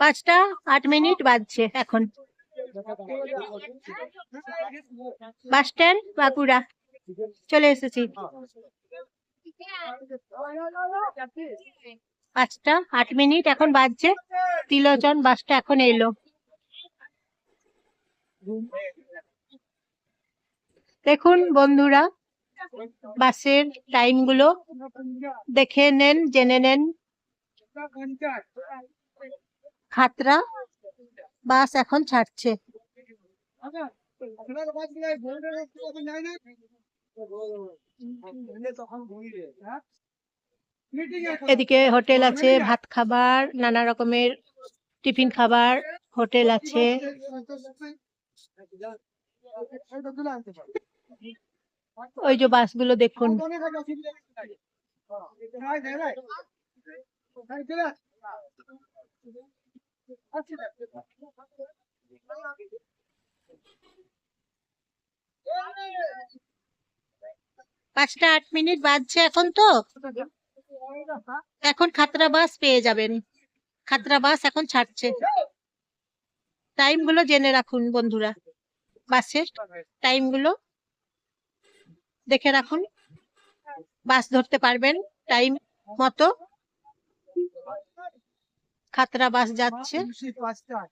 পাঁচটা আট মিনিট বাজছে এখন। Bus stand, Bankura. চলে এসেছি। পাঁচটা আট মিনিট এখন বাজছে। তিলোচন বাসটা এখন এলো। দেখুন বন্ধুরা, বাসের টাইমগুলো দেখে নেন, জেনে নেন। খাতরা, বাস এখন ছাড়ছে। এদিকে হোটেল আছে, ভাত খাবার, নানা রকমের টিফিন খাবার, হোটেল আছে। ওই যে বাসগুলো দেখুন। পাঁচটা আট মিনিট বাজছে এখন তো। এখন খাতরা বাস পেয়ে যাবেন। খাতরা বাস এখন ছাড়ছে। টাইমগুলো জেনে রাখুন বন্ধুরা। বাসের টাইমগুলো দেখে রাখুন। বাস ধরতে পারবেন টাইম মতো। খাতরা বাস যাচ্ছে।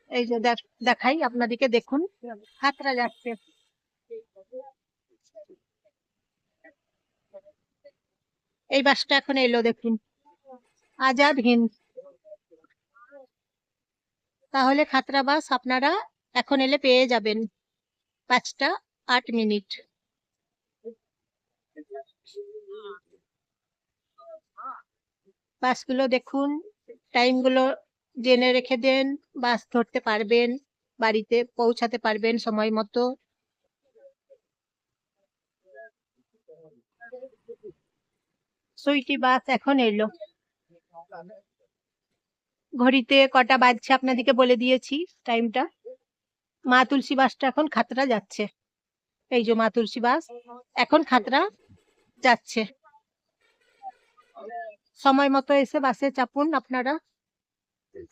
এই যে দেখ- দেখাই আপনাদিকে দেখুন। খাতরা যাচ্ছে। এই বাসটা এখন এলো দেখুন। আজাদ হিন্দ। তাহলে খাতরা বাস আপনারা এখন এলে পেয়ে যাবেন। পাঁচটা আট মিনিট। বাসগুলো দেখুন টাইমগুলো জেনে রেখে দেন বাস ধরতে পারবেন, বাড়িতে পৌঁছাতে পারবেন সময় মতো। সুইটি বাস এখন এলো। ঘড়িতে কটা বাজছে আপনাদেরকে বলে দিয়েছি টাইমটা। মা তুলসী বাসটা এখন খাতরা যাচ্ছে। এই যে মা তুলসী বাস, এখন খাতরা যাচ্ছে। সময় মতো এসে বাসে চাপুন আপনারা।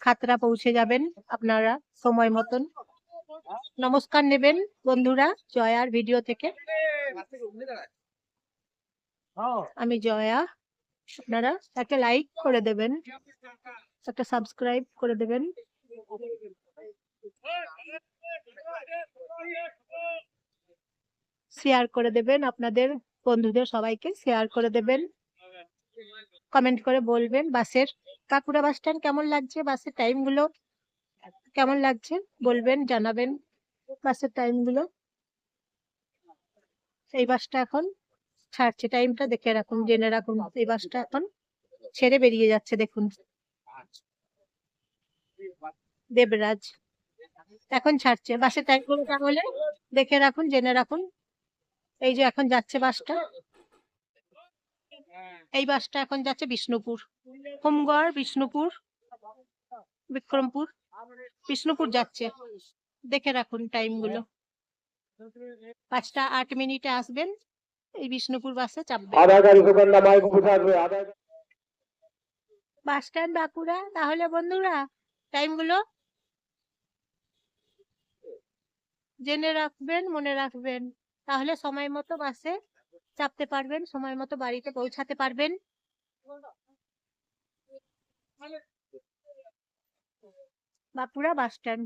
খাতরা পৌঁছে যাবেন আপনারা সময় মতন। নমস্কার নেবেন বন্ধুরা জয়ার ভিডিও থেকে। আমি জয়া। আপনারা একটা লাইক করে দেবেন, একটা সাবস্ক্রাইব করে দেবেন। শেয়ার করে দেবেন আপনাদের বন্ধুদের সবাইকে শেয়ার করে দেবেন। কমেন্ট করে বলবেন বাসের। কাকুরা বাস স্ট্যান্ড কেমন লাগছে? বাসের টাইমগুলো কেমন লাগছে? বলবেন, জানাবেন বাসের টাইমগুলো। এই বাসটা এখন ছাড়ছে। টাইমটা দেখে রাখুন, জেনে রাখুন, এই বাসটা এখন ছেড়ে বেরিয়ে যাচ্ছে, দেখুন। দেবরাজ এখন ছাড়ছে। বাসের টাইমগুলো তাহলে দেখে রাখুন, জেনে রাখুন। এই যে এখন যাচ্ছে বাসটা এই বাসটা এখন যাচ্ছে বিষ্ণুপুর। হোমগড় বিষ্ণুপুর বিক্রমপুর। বিষ্ণুপুর যাচ্ছে। দেখে রাখুন টাইমগুলো। পাঁচটা আট মিনিটে আসবেন। এই বিষ্ণুপুর বাসে চাপবেন। বাস স্ট্যান্ড বাঁকুড়া। তাহলে বন্ধুরা টাইমগুলো জেনে রাখবেন মনে রাখবেন। তাহলে সময় মতো বাসে চাপতে পারবেন সময় মতো বাড়িতে পৌঁছাতে পারবেন। Bankura bus stand.